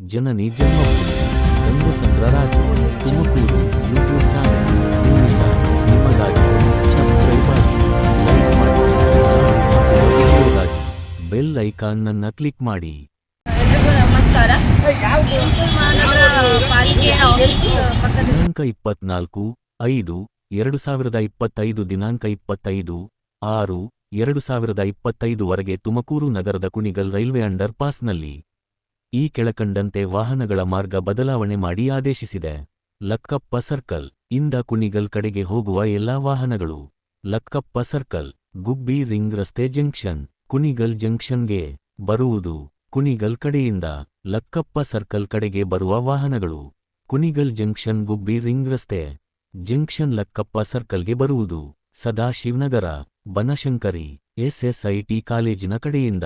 ಜನನಿ ಜನ್ಮಭೂಮಿ Gangasandra Raju Tumakuru YouTube channel ನಿಮ್ಮಿಂದ ನಿಮಗಾಗಿ ಸಬ್ಸ್ಕ್ರೈಬ್ ಆಗಿ ಲೈಕ್ ಮಾಡಿ ಬೆಲ್ ಐಕಾನ್ ನನ್ನ ಕ್ಲಿಕ್ ಮಾಡಿ. ನಮಸ್ಕಾರ. ದಿನಾಂಕ ಇಪ್ಪತ್ನಾಲ್ಕು ಐದು ಎರಡು ಸಾವಿರದ ಇಪ್ಪತ್ತೈದು ದಿನಾಂಕ ಇಪ್ಪತ್ತೈದು ಆರು ಎರಡು ಸಾವಿರದ ಇಪ್ಪತ್ತೈದು ವರೆಗೆ ತುಮಕೂರು ನಗರದ ಕುಣಿಗಲ್ ರೈಲ್ವೆ ಅಂಡರ್ ಪಾಸ್ನಲ್ಲಿ ಈ ಕೆಳಕಂಡಂತೆ ವಾಹನಗಳ ಮಾರ್ಗ ಬದಲಾವಣೆ ಮಾಡಿ ಆದೇಶಿಸಿದೆ. ಲಕ್ಕಪ್ಪ ಸರ್ಕಲ್, ಇಂದ ಕುಣಿಗಲ್ ಕಡೆಗೆ ಹೋಗುವ ಎಲ್ಲಾ ವಾಹನಗಳು. ಲಕ್ಕಪ್ಪ ಸರ್ಕಲ್, ಗುಬ್ಬಿ ರಿಂಗ್ ರಸ್ತೆ ಜಂಕ್ಷನ್, ಕುಣಿಗಲ್ ಜಂಕ್ಷನ್ಗೆ ಬರುವುದು. ಕುಣಿಗಲ್ ಕಡೆಯಿಂದ ಲಕ್ಕಪ್ಪ ಸರ್ಕಲ್ ಕಡೆಗೆ ಬರುವ ವಾಹನಗಳು. ಕುಣಿಗಲ್ ಜಂಕ್ಷನ್, ಗುಬ್ಬಿ ರಿಂಗ್ ರಸ್ತೆ ಜಂಕ್ಷನ್ ಲಕ್ಕಪ್ಪ ಸರ್ಕಲ್ಗೆ ಬರುವುದು. ಸದಾಶಿವನಗರ, ಬನಶಂಕರಿ, ಎಸ್ಎಸ್ಐಟಿ ಕಾಲೇಜಿನ ಕಡೆಯಿಂದ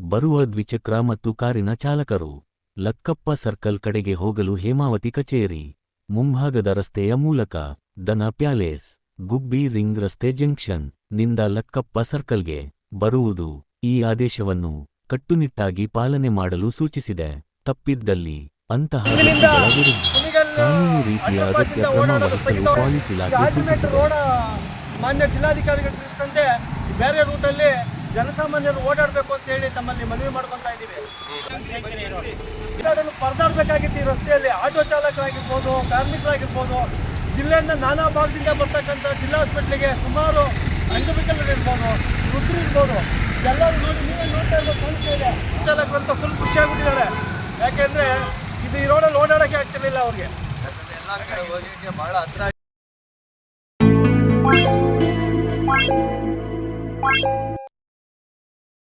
ಬರುವ ದ್ವಿಚಕ್ರ ಮತ್ತು ಕಾರಿನ ಚಾಲಕರು ಲಕ್ಕಪ್ಪ ಸರ್ಕಲ್ ಕಡೆಗೆ ಹೋಗಲು ಹೇಮಾವತಿ ಕಚೇರಿ ಮುಂಭಾಗದ ರಸ್ತೆಯ ಮೂಲಕ ದನ ಪ್ಯಾಲೇಸ್ ಗುಬ್ಬಿ ರಿಂಗ್ ರಸ್ತೆ ಜಂಕ್ಷನ್ನಿಂದ ಲಕ್ಕಪ್ಪ ಸರ್ಕಲ್ಗೆ ಬರುವುದು ಈ ಆದೇಶವನ್ನು ಕಟ್ಟುನಿಟ್ಟಾಗಿ ಪಾಲನೆ ಮಾಡಲು ಸೂಚಿಸಿದೆ. ತಪ್ಪಿದ್ದಲ್ಲಿ ಅಂತಹ ಕಾನೂನು ರೀತಿಯ ಅಗತ್ಯ ಕ್ರಮ ವಹಿಸಲು ಪೊಲೀಸ್ ಇಲಾಖೆ ಸೂಚಿಸಿದೆ. ಮಾನ್ಯ ಜಿಲ್ಲಾಧಿಕಾರಿಗಳಿರ್ತಂತೆ ಬೇರೆ ರೂಟಲ್ಲಿ ಜನಸಾಮಾನ್ಯರು ಓಡಾಡಬೇಕು ಅಂತ ಹೇಳಿ ತಮ್ಮಲ್ಲಿ ಮನವಿ ಮಾಡ್ಕೊತಾ ಇದ್ದೀವಿ. ಪರದಾಡಬೇಕಾಗಿತ್ತು ಈ ರಸ್ತೆಯಲ್ಲಿ ಆಟೋ ಚಾಲಕರಾಗಿರ್ಬೋದು, ಕಾರ್ಮಿಕರಾಗಿರ್ಬೋದು, ಜಿಲ್ಲೆಯಿಂದ ನಾನಾ ಭಾಗದಿಂದ ಬರ್ತಕ್ಕಂಥ ಜಿಲ್ಲಾ ಹಾಸ್ಪಿಟ್ಲಿಗೆ ಸುಮಾರು ಅಂಗವಿಕಲರಿರ್ಬೋದು ವೃದ್ಧರು ಇರ್ಬೋದು ಎಲ್ಲರೂ ನೋಡಿ ನೀವೇ ನೋಡ್ತಾ ಇರೋ ಇದೆ. ಚಾಲಕರಂತ ಫುಲ್ ಖುಷಿಯಾಗ್ಬಿಟ್ಟಿದ್ದಾರೆ ಯಾಕೆಂದ್ರೆ ಇದು ಈ ರೋಡಲ್ಲಿ ಓಡಾಡೋಕ್ಕೆ ಆಗ್ತಿರ್ಲಿಲ್ಲ ಅವ್ರಿಗೆ. ಬಹಳ ಹತ್ರ